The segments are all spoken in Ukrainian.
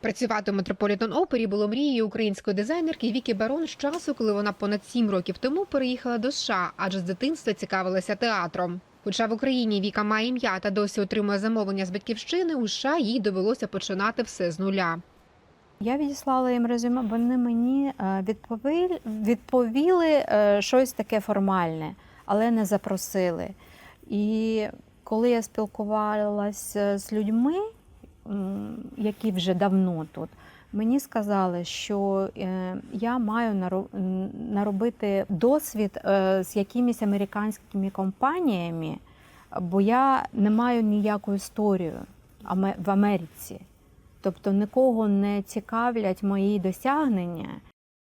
Працювати у Метрополітен Опері було мрією української дизайнерки Вікі Барон з часу, коли вона понад сім років тому переїхала до США, адже з дитинства цікавилася театром. Хоча в Україні Віка має ім'я та досі отримує замовлення з батьківщини, у США їй довелося починати все з нуля. Я відіслала їм резюме, вони мені е, відповіли, відповіли е, щось таке формальне, але не запросили. І коли я спілкувалася з людьми, які вже давно тут, мені сказали, що е, я маю наробити досвід е, з якимись американськими компаніями, бо я не маю ніяку історію в Америці. Тобто нікого не цікавлять мої досягнення.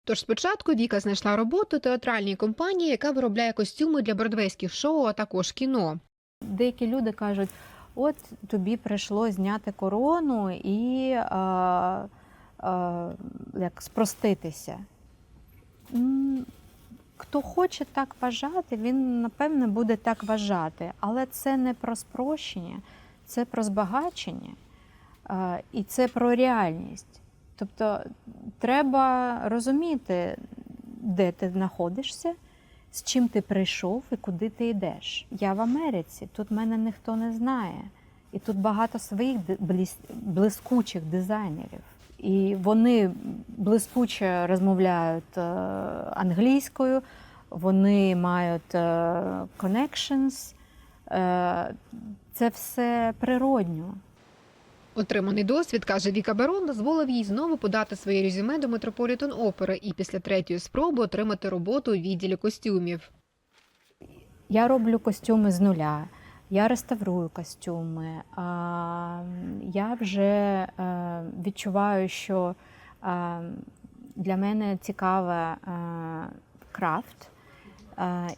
Тож спочатку Віка знайшла роботу театральній компанії, яка виробляє костюми для бродвейських шоу, а також кіно. Деякі люди кажуть: от тобі прийшло зняти корону і а, а, як спроститися. Хто хоче так вважати, він напевне буде так вважати. Але це не про спрощення, це про збагачення а, і це про реальність. Тобто треба розуміти, де ти знаходишся, з чим ти прийшов і куди ти йдеш. Я в Америці, тут мене ніхто не знає. І тут багато своїх блискучих дизайнерів. І вони блискуче розмовляють е, англійською, вони мають е, connections. Е, Це все природньо. Отриманий досвід, каже Віка Барон, дозволив їй знову подати своє резюме до Метрополітен Опери і після третьої спроби отримати роботу у відділі костюмів. Я роблю костюми з нуля, я реставрую костюми. Я вже е, відчуваю, що е, для мене цікаве е, крафт.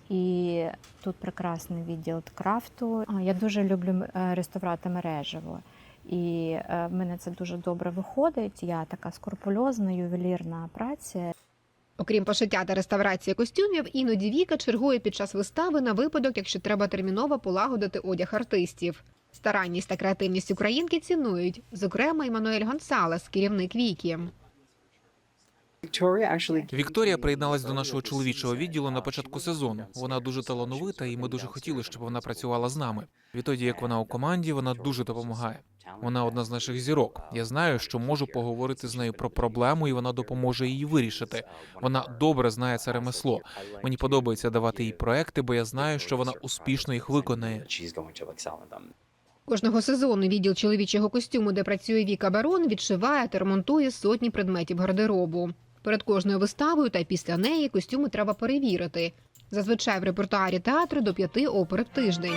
І тут прекрасний відділ крафту. Я дуже люблю реставрувати мережево. І е, в мене це дуже добре виходить. Я така скрупульозна, ювелірна праця. Окрім пошиття та реставрації костюмів, іноді Віка чергує під час вистави на випадок, якщо треба терміново полагодити одяг артистів. Старанність та креативність українки цінують, зокрема, Іммануель Гонсалес, керівник Вікі. Вікторія приєдналась до нашого чоловічого відділу на початку сезону. Вона дуже талановита, і ми дуже хотіли, щоб вона працювала з нами. Відтоді, як вона у команді, вона дуже допомагає. Вона одна з наших зірок. Я знаю, що можу поговорити з нею про проблему, і вона допоможе її вирішити. Вона добре знає це ремесло. Мені подобається давати їй проекти, бо я знаю, що вона успішно їх виконає. Кожного сезону відділ чоловічого костюму, де працює Віка Барон, відшиває та ремонтує сотні предметів гардеробу. Перед кожною виставою та після неї костюми треба перевірити. Зазвичай в репертуарі театру до п'яти опер в тиждень.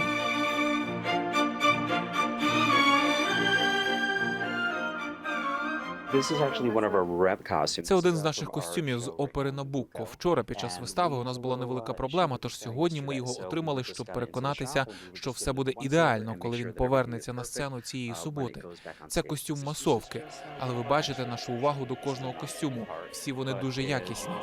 Це один з наших костюмів з опери Набукко. Вчора під час вистави у нас була невелика проблема. Тож сьогодні ми його отримали, щоб переконатися, що все буде ідеально, коли він повернеться на сцену цієї суботи. Це костюм масовки, але ви бачите нашу увагу до кожного костюму. Всі вони дуже якісні.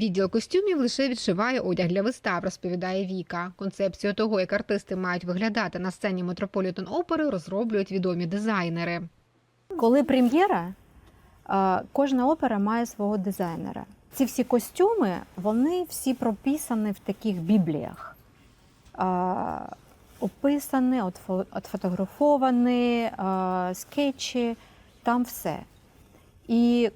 Відділ костюмів лише відшиває одяг для вистав, розповідає Віка. Концепцію того, як артисти мають виглядати на сцені Метрополітен Опери, розроблюють відомі дизайнери. Коли прем'єра, е, кожна опера має свого дизайнера. Ці всі костюми, вони всі прописані в таких бібліях. Е, Описані, отфотографовані, е, скетчі, там все. І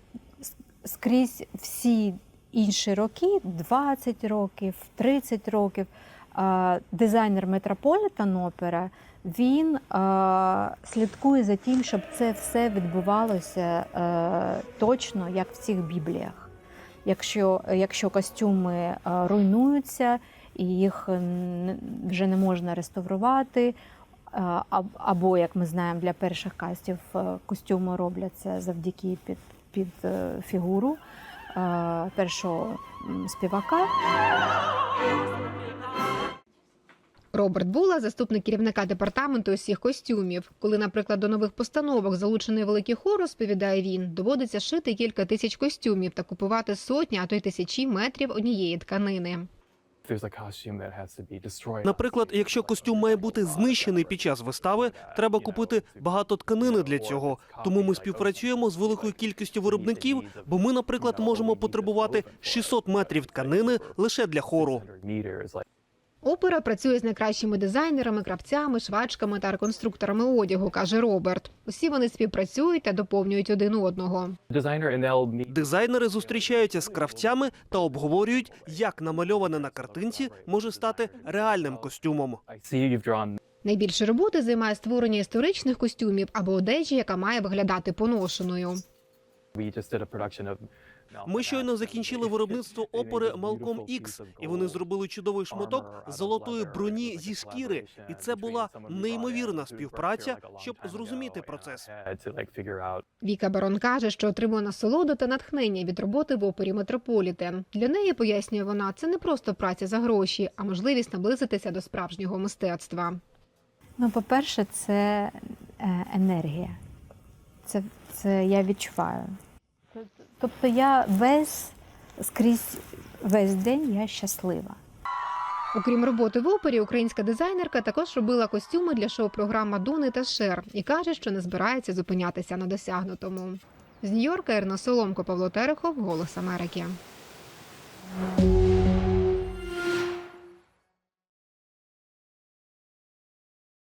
скрізь всі інші роки, 20 років, 30 років, дизайнер Метрополітен опера, він слідкує за тим, щоб це все відбувалося е, точно, як в цих бібліях. Якщо, якщо костюми е, руйнуються і їх вже не можна реставрувати, е, або, як ми знаємо, для перших кастів костюми робляться завдяки під, під фігуру першого співака. Роберт Була, заступник керівника департаменту усіх костюмів. Коли, наприклад, до нових постановок залучений великий хор, розповідає він, доводиться шити кілька тисяч костюмів та купувати сотні, а то й тисячі метрів однієї тканини. Наприклад, якщо костюм має бути знищений під час вистави, треба купити багато тканини для цього. Тому ми співпрацюємо з великою кількістю виробників, бо ми, наприклад, можемо потребувати 600 метрів тканини лише для хору. Опера працює з найкращими дизайнерами, кравцями, швачками та реконструкторами одягу, каже Роберт. Усі вони співпрацюють та доповнюють один одного. Дизайнери зустрічаються з кравцями та обговорюють, як намальоване на картинці може стати реальним костюмом. Найбільше роботи займає створення історичних костюмів або одежі, яка має виглядати поношеною. Ми щойно закінчили виробництво опери Малком Ікс, і вони зробили чудовий шматок золотої броні зі шкіри. І це була неймовірна співпраця, щоб зрозуміти процес. Віка Барон каже, що отримує насолоду та натхнення від роботи в опері Метрополітен. Для неї пояснює вона, це не просто праця за гроші, а можливість наблизитися до справжнього мистецтва. Ну, по-перше, це е, енергія. Це, це я відчуваю. Тобто я весь скрізь весь день я щаслива. Окрім роботи в опері, українська дизайнерка також робила костюми для шоу-програм Дуни та Шер і каже, що не збирається зупинятися на досягнутому. З Нью-Йорка Ерна Соломко, Павло Терехов, Голос Америки.